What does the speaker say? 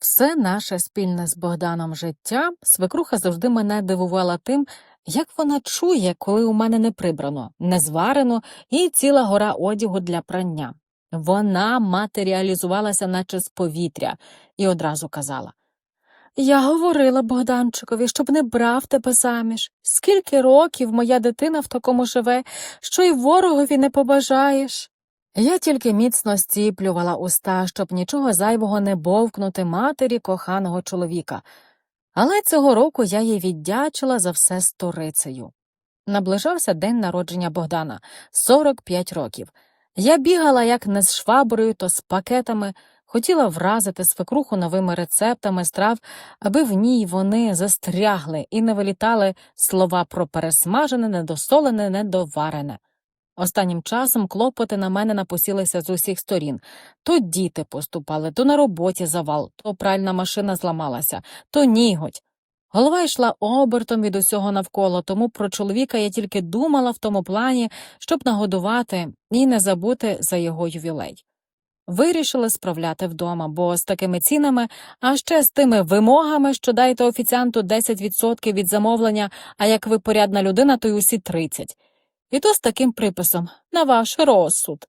Все наше спільне з Богданом життя свекруха завжди мене дивувала тим, як вона чує, коли у мене не прибрано, не зварено і ціла гора одягу для прання. Вона матеріалізувалася, наче з повітря, і одразу казала Я говорила Богданчикові, щоб не брав тебе заміж. Скільки років моя дитина в такому живе, що й ворогові не побажаєш. Я тільки міцно стіплювала уста, щоб нічого зайвого не бовкнути матері коханого чоловіка, але цього року я їй віддячила за все сторицею. Наближався день народження Богдана 45 років. Я бігала як не з шваброю, то з пакетами, хотіла вразити свекруху новими рецептами страв, аби в ній вони застрягли і не вилітали слова про пересмажене, недосолене, недоварене. Останнім часом клопоти на мене напосілися з усіх сторін. То діти поступали, то на роботі завал, то пральна машина зламалася, то ніготь. Голова йшла обертом від усього навколо, тому про чоловіка я тільки думала в тому плані, щоб нагодувати і не забути за його ювілей. Вирішили справляти вдома, бо з такими цінами, а ще з тими вимогами, що дайте офіціанту 10% від замовлення, а як ви порядна людина, то й усі 30%. І то з таким приписом на ваш розсуд.